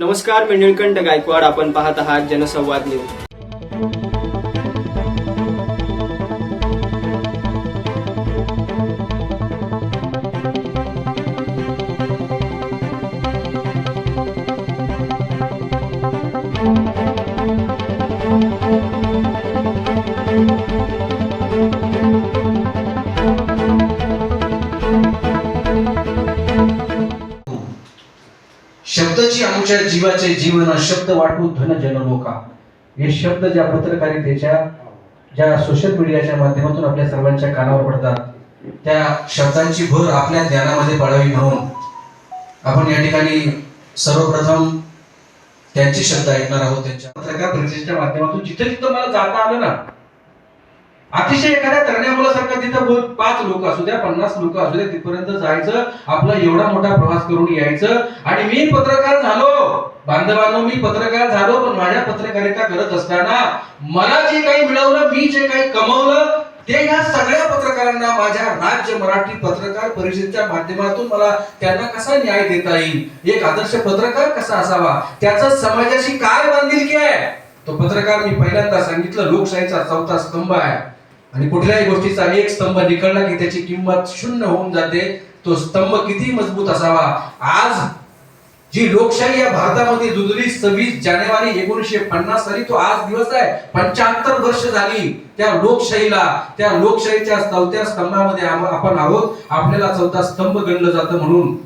नमस्कार मी निळकंठ गायकवाड. आपण पाहत आहात जनसंवाद न्यूज. शब्दाची आमच्या जीवाचे जीवन शब्द वाटू धन जन लोका. हे शब्द ज्या पत्रकारितेच्या ज्या सोशल मीडियाच्या माध्यमातून आपल्या सर्वांच्या कानावर पडतात त्या शब्दांची भर आपल्या ज्ञानामध्ये पडावी म्हणून. आपण या ठिकाणी सर्वप्रथम त्यांचे शब्द ऐकणार आहोत त्यांच्या पत्रकार परिषदेच्या माध्यमातून. जिथे जिथं मला जाता आलं ना अतिशय एखाद्या तरण्या मुलासारखं तिथं पाच लोक असू द्या पन्नास लोक असू द्या तिथपर्यंत जायचं आपला एवढा मोठा प्रवास करून यायचं. आणि मी पत्रकार झालो. बांधवांनो मी पत्रकार झालो पण माझ्या पत्रकारिता करत असताना मला जे काही मिळवलं मी जे काही कमवलं ते ह्या सगळ्या पत्रकारांना माझ्या राज्य मराठी पत्रकार परिषदेच्या माध्यमातून मला त्यांना कसा न्याय देता येईल? एक आदर्श पत्रकार कसा असावा? त्याचा समाजाशी काय बांधिलकी आहे. तो पत्रकार मी पहिल्यांदा सांगितलं लोकशाहीचा चौथा स्तंभ आहे. आणि कुठल्याही गोष्टीचा एक स्तंभ निकळला की त्याची किंमत शून्य होऊन जाते तो स्तंभ किती मजबूत असावा. आज जी लोकशाही या भारतामध्ये जुजली सव्वीस जानेवारी एकोणीसशे पन्नास साली तो आज दिवस आहे. पंच्याहत्तर वर्ष झाली त्या लोकशाहीला त्या लोकशाहीच्या चौथ्या स्तंभामध्ये आपण आहोत. आपल्याला चौथा स्तंभ गणलं जातं म्हणून.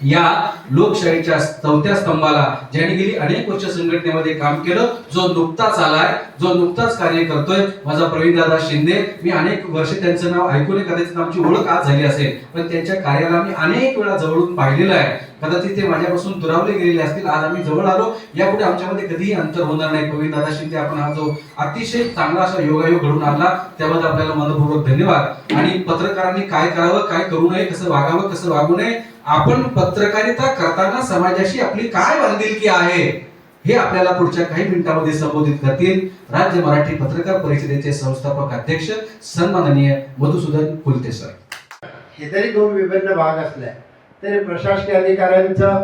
या लोकशाहीच्या चौथ्या स्तंभाला ज्याने गेली अनेक वर्ष संघटनेमध्ये काम केलं जो नुकताच आलाय जो नुकताच कार्य करतोय माझा प्रवीणदादा शिंदे मी अनेक वर्ष त्यांचं नाव ऐकून कदाचित आमची ओळख आज झाली असेल पण त्यांच्या कार्याला मी अनेक वेळा जवळून पाहिलेलं आहे. कदाचित ते माझ्यापासून दुरावले गेलेले असतील आज आम्ही जवळ आलो यापुढे आमच्यामध्ये कधीही अंतर होणार नाही. प्रवीणदादा शिंदे आपण हा जो अतिशय चांगला असा योगायोग घडून आणला त्याबद्दल आपल्याला मनपूर्वक धन्यवाद. आणि पत्रकारांनी काय करावं काय करू नये कसं वागावं कसं वागू नये आपण पत्रकारिता करताना समाजाशी आपली काय बांधिलकी आहे हे आपल्याला पुढच्या काही मिनिटांमध्ये संबोधित करतील राज्य मराठी पत्रकार परिषदेचे संस्थापक अध्यक्ष सन्माननीय मधुसूदन कुलते सर. हे जरी दोन विभिन्न भाग असले तरी प्रशासकीय अधिकाऱ्यांचा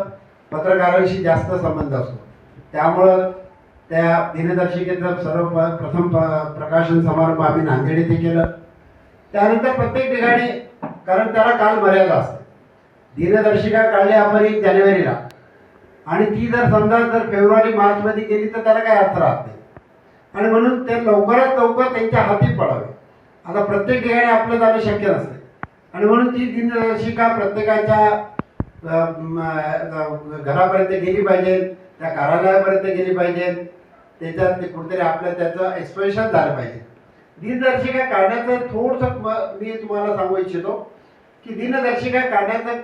पत्रकारांशी जास्त संबंध असतो. त्यामुळं त्या दिनदर्शिकेचं सर्व प्रथम प्रकाशन समारंभ आम्ही नांदेड येथे केलं. त्यानंतर प्रत्येक ठिकाणी कारण त्याला काल मर्यादा असते. दिनदर्शिका काढली आपण एक जानेवारीला. आणि ती जर समजा जर फेब्रुवारी मार्चमध्ये गेली तर त्याला काही अर्थ राहत नाही. आणि म्हणून ते लवकरात लवकर त्यांच्या हाती पडावे. आता प्रत्येक ठिकाणी आपलं जाणं शक्य नसते. आणि म्हणून ती दिनदर्शिका प्रत्येकाच्या घरापर्यंत गेली पाहिजे त्या कार्यालयापर्यंत गेली पाहिजे. त्याच्यात ते कुठेतरी आपलं त्याचं एक्सप्रेशन झालं पाहिजे. दिनदर्शिका काढण्याचं थोडंसं मी तुम्हाला सांगू इच्छितो की दिनदर्शिका काढण्याचं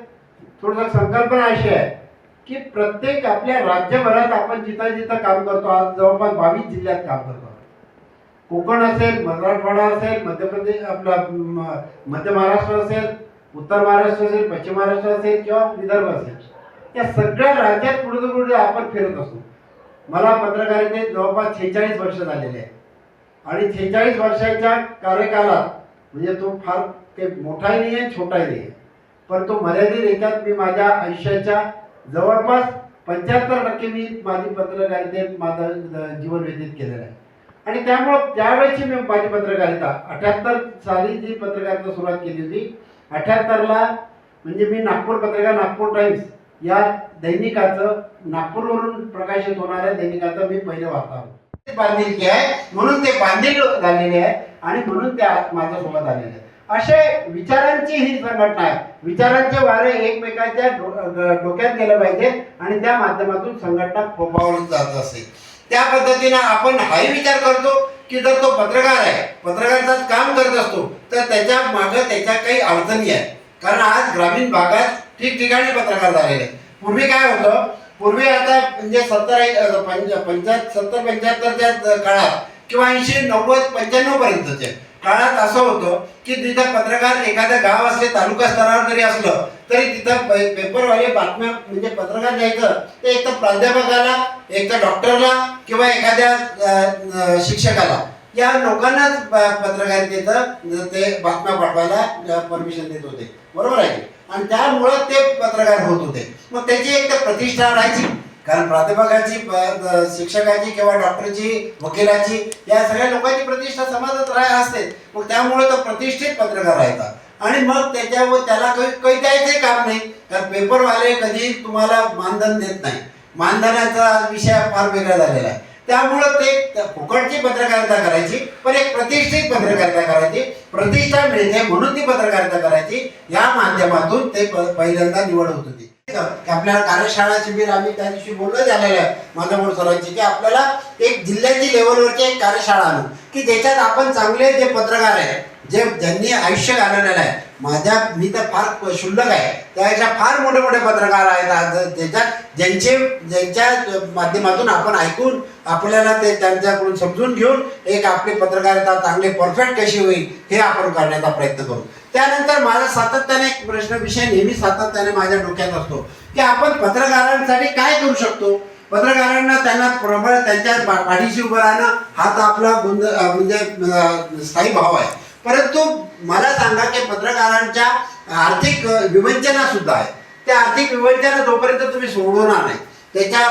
थोडंसं संकल्पना अशी आहे की प्रत्येक आपल्या राज्यभरात आपण जिथं जिथं काम करतो आज जवळपास बावीस जिल्ह्यात काम करतो. कोकण असेल मराठवाडा असेल मध्य प्रदेश आपला म- मध्य महाराष्ट्र असेल उत्तर महाराष्ट्र असेल पश्चिम महाराष्ट्र असेल किंवा विदर्भ असेल. या सगळ्या राज्यात पुढे पुढे आपण फिरत असतो. मला पत्रकारितेत जवळपास छेचाळीस वर्ष झालेले आहे. आणि छेचाळीस वर्षाच्या कार्यकालात म्हणजे तो फार काही मोठाही नाही आहे छोटाही नाही आहे. पण तो मर्यादित याच्यात मी माझ्या आयुष्याच्या जवळपास पंच्याहत्तर टक्के मी माझी पत्रकारितेत माझं जीवन व्यतीत केलेलं आहे. आणि त्यामुळं त्यावेळेची मी माझी पत्रकारिता अठ्याहत्तर साली जी पत्रकारिता सुरुवात केली होती अठ्याहत्तरला म्हणजे मी नागपूर पत्रिका नागपूर टाइम्स या दैनिकाचं नागपूरवरून प्रकाशित होणाऱ्या दैनिकाचं मी पहिले वार्ता ते बांधिलकी आहे म्हणून ते बांधील झालेले आहे आणि म्हणून ते माझ्यासोबत आलेले आहे असे विचारांची ही संघटना आहे विचारांचे वारे एकमेकांच्या डोक्यात गेलं पाहिजे आणि त्या माध्यमातून संघटना फोफावून जात असते त्या पद्धतीने आपण हाही विचार करतो की जर तो पत्रकार आहे पत्रकारांचाच काम करत असतो तर त्याच्या मागं त्याच्या काही अडचणी आहेत. कारण आज ग्रामीण भागात ठिकठिकाणी पत्रकार झालेले आहेत. पूर्वी काय होतं? पूर्वी आता म्हणजे सत्तर एक- पंच पंचाहत्तर सत्तर पंच्याहत्तरच्या काळात किंवा ऐंशी नव्वद पंच्याण्णव पर्यंतच्या काळात असं होतं की तिथं पत्रकार एखादं गाव असले तालुका स्तरावर जरी असलं तरी तिथं पे- पेपरवाले बातम्या म्हणजे पत्रकार द्यायचं ते एक तर प्राध्यापकाला एक तर डॉक्टरला किंवा एखाद्या शिक्षकाला. या लोकांनाच पत्रकारितेचं ते बातम्या पाठवायला परमिशन देत होते. बरोबर आहे? आणि त्यामुळं ते पत्रकार होत होते. मग त्याची एक तर प्रतिष्ठा राहायची. कारण प्राध्यापकाची शिक्षकाची किंवा डॉक्टरची वकिलाची या सगळ्या लोकांची प्रतिष्ठा समाजात राह असते. मग त्यामुळे तो प्रतिष्ठित पत्रकार राहता. आणि मग त्याच्यावर त्याला काही काही द्यायचे काम नाही. कारण पेपरवाले कधी तुम्हाला मानधन देत नाही. मानधनाचा विषय फार वेगळा झालेला आहे. त्यामुळं ते फुकटची पत्रकारिता करायची पण एक प्रतिष्ठित पत्रकारिता करायची प्रतिष्ठा मिळते म्हणून ती पत्रकारिता करायची या माध्यमातून ते पहिल्यांदा निवड होत होती. आपल्याला कार्यशाळा शिबिर आम्ही त्या दिवशी बोललो झालेलं आहे माधवपूर सरांची की आपल्याला एक जिल्ह्याची लेवलवरची एक कार्यशाळा आणू की ज्याच्यात आपण चांगले जे पत्रकार आहेत जे ज्यांनी आयुष्य घालवलेलं आहे माझ्या मी तर फार क्षुल्लक आहे. त्यापेक्षा फार मोठे मोठे पत्रकार आहेत आज ज्याच्यात ज्यांचे ज्यांच्या माध्यमातून आपण ऐकून आपल्याला ते त्यांच्याकडून समजून घेऊन एक आपली पत्रकारिता चांगली परफेक्ट कशी होईल हे आपण करण्याचा प्रयत्न करू. त्यानंतर माझा सातत्याने एक प्रश्न विषय नेहमी सातत्याने माझ्या डोक्यात असतो की आपण पत्रकारांसाठी काय करू शकतो? पत्रकारांना त्यांना प्रबळ त्यांच्या पाठीशी उभं राहणं हा तर आपला गुंज म्हणजे स्थायी भाव आहे. परंतु मला सांगा की पत्रकारांच्या आर्थिक विवंचना सुद्धा आहे. त्या आर्थिक विवंचना जोपर्यंत तुम्ही सोडवणार नाही. त्याच्या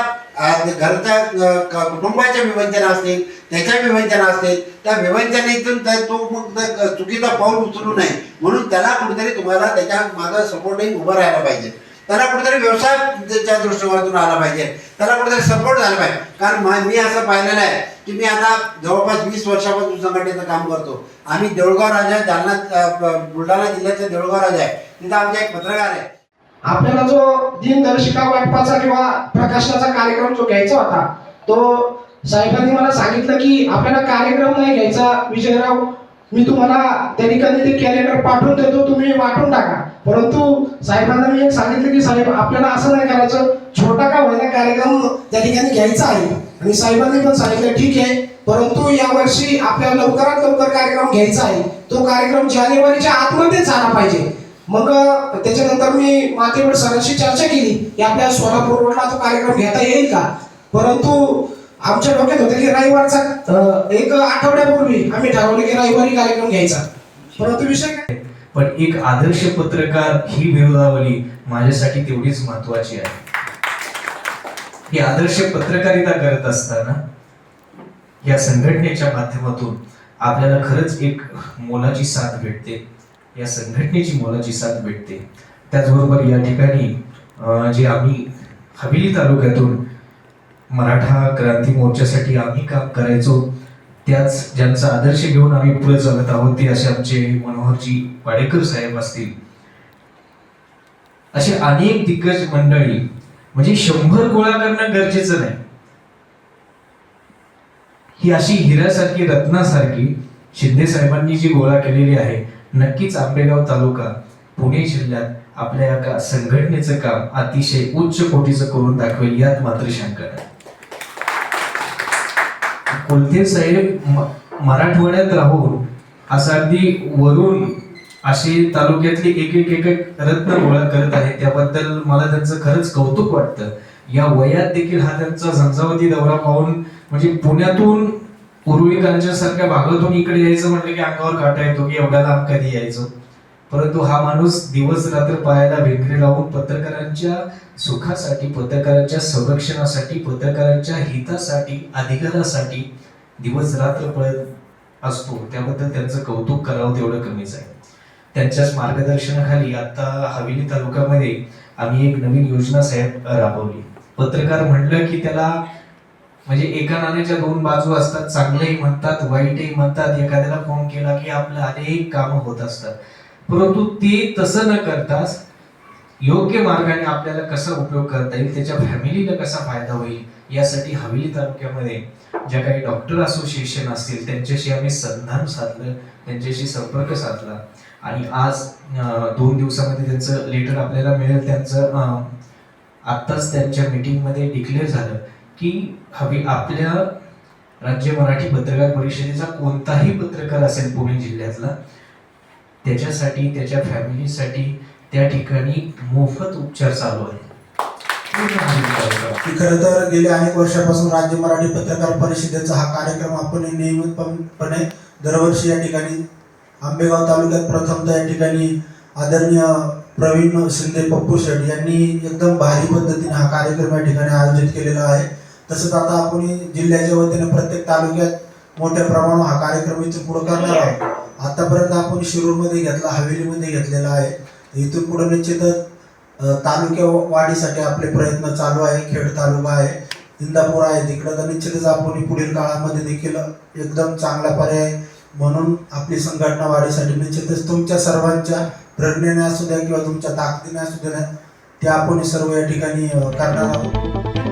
घरच्या कुटुंबाच्या विवंचना असतील त्याच्या विवंचना असतील त्या विवंचनेतून तो मग चुकीचा पाऊल उचलू नये. म्हणून त्याला कुठेतरी तुम्हाला त्याच्या मागं सपोर्टिंग उभं राहायला पाहिजे. त्याला कुठेतरी व्यवसायाच्या दृष्टिकोनातून आला पाहिजे. त्याला कुठेतरी सपोर्ट झाला पाहिजे. कारण मी असं पाहिलेलं आहे की मी आता जवळपास वीस वर्षापासून संघटनेचं काम करतो. आम्ही देऊळगाव राजा जालना बुलढाणा जिल्ह्याचा देऊळगाव राजा आहे. तिथं आमचा एक पत्रकार आहे. आपल्याला जो दिनदर्शिका वाटपाचा किंवा प्रकाशनाचा कार्यक्रम जो घ्यायचा होता तो साहेबांनी मला सांगितलं की आपल्याला कार्यक्रम नाही घ्यायचा विजयराव मी तुम्हाला त्या ठिकाणी ते कॅलेंडर पाठवून देतो तुम्ही वाटून टाका. परंतु साहेबांना मी एक सांगितलं की साहेब आपल्याला असं नाही करायचं छोटा का होईना कार्यक्रम त्या ठिकाणी घ्यायचा आहे. आणि साहेबांनी पण सांगितलं ठीक आहे परंतु यावर्षी आपल्याला लवकरात लवकर कार्यक्रम घ्यायचा आहे. तो कार्यक्रम जानेवारीच्या आतमध्ये झाला पाहिजे. मग त्याच्यानंतर मी मातेवर सरांशी चर्चा केली की आपल्या सोलापूर रोडला तो कार्यक्रम घेता येईल का? परंतु आमच्या डोक्यात होतं की रविवारचा एक आठवड्यापूर्वी आम्ही ठरवलं की रविवारी कार्यक्रम घ्यायचा. परंतु विषय काय? पण एक आदर्श पत्रकार ही विरोधावली माझ्यासाठी तेवढीच महत्वाची आहे. ही आदर्श पत्रकारिता करत असताना या संघटनेच्या माध्यमातून आपल्याला खरंच एक मोलाची साथ भेटते. या संघटनेची मोलाची साथ भेटते. त्याचबरोबर या ठिकाणी जे आम्ही हवेली तालुक्यातून मराठा क्रांती मोर्चासाठी आम्ही काम करायचो त्याच ज्यांचा आदर्श घेऊन आम्ही पुढे चालत आहोत ते असे आमचे मनोहरजी पाडेकर साहेब असतील. असे अनेक दिग्गज मंडळी म्हणजे शंभर गोळा करणं गरजेचं नाही. ही अशी हिऱ्यासारखी रत्नासारखी शिंदे साहेबांनी जी गोळा केलेली आहे नक्कीच आंबेगाव तालुका पुणे जिल्ह्यात आपल्या या संघटनेचं काम अतिशय उच्च कोटीचं करून दाखवेल यात मात्र शंका नाही. कोलते साहेब मराठवाड्यात राहून असं अगदी वरून असे तालुक्यातली एक एक एक रत्न गोळा करत आहेत त्याबद्दल मला त्यांचं खरंच कौतुक वाटतं. या वयात देखील हा त्यांचा झंझावती दौरा पाहून म्हणजे पुण्यातून पूर्वीकरांच्या सारख्या भागातून इकडे यायचं म्हटलं की अंगावर काटा येतो की एवढ्या लांब कधी यायचो. परंतु हा माणूस दिवस रात्र पायाला भेंगरे लावून पत्रकारांच्या सुखासाठी पत्रकारांच्या संरक्षणासाठी पत्रकारांच्या हितासाठी अधिकारासाठी दिवस रात्र पळत असतो. त्याबद्दल त्यांचं कौतुक करावं तेवढं कमीच आहे. त्यांच्याच मार्गदर्शनाखाली आता हवेली तालुक्यामध्ये आम्ही एक नवीन योजना साहेब राबवली. पत्रकार म्हणलं की त्याला म्हणजे एका नाण्याच्या दोन बाजू असतात चांगलंही म्हणतात वाईटही म्हणतात. एखाद्याला फोन केला की आपलं अनेक काम होत असतात. परंतु ते तसं न करताच योग्य मार्गाने आपल्याला कसा उपयोग करता येईल त्याच्या फॅमिलीला कसा फायदा होईल यासाठी हवेली तालुक्यामध्ये ज्या काही डॉक्टर असोसिएशन असतील त्यांच्याशी आम्ही संधान साधलं त्यांच्याशी संपर्क साधला. आणि आज दोन दिवसामध्ये त्यांचं लेटर आपल्याला मिळेल. त्यांचं आत्ताच त्यांच्या मीटिंगमध्ये डिक्लेअर झालं की हवी आपल्या राज्य मराठी पत्रकार परिषदेचा कोणताही पत्रकार असेल पुणे जिल्ह्यातला त्याच्यासाठी त्याच्या फॅमिलीसाठी त्या ठिकाणी मोफत उपचार चालू आहे की खरं तर गेल्या अनेक वर्षापासून राज्य मराठी पत्रकार परिषदेचा हा कार्यक्रम आपण नियमितपणे दरवर्षी या ठिकाणी आंबेगाव तालुक्यात प्रथमतः या ठिकाणी आदरणीय प्रवीण शिंदे पप्पू शेठ यांनी एकदम भारी पद्धतीने हा कार्यक्रम या ठिकाणी आयोजित केलेला आहे. तसंच आता आपण जिल्ह्याच्या वतीने प्रत्येक तालुक्यात मोठ्या प्रमाणावर हा कार्यक्रम इथून पुढे करणार आहोत. आतापर्यंत आपण शिरूरमध्ये घेतला हवेलीमध्ये घेतलेला आहे. इथून पुढे निश्चितच तालुक्या वाढीसाठी आपले प्रयत्न चालू आहे. खेड तालुका आहे इंदापूर आहे तिकडं तर निश्चितच आपण पुढील काळामध्ये देखील एकदम चांगला पर्याय म्हणून आपली संघटना वाढीसाठी निश्चितच तुमच्या सर्वांच्या प्रेरणेने असू द्या किंवा तुमच्या ताकदीने असू द्या ते आपण सर्व या ठिकाणी करणार आहोत.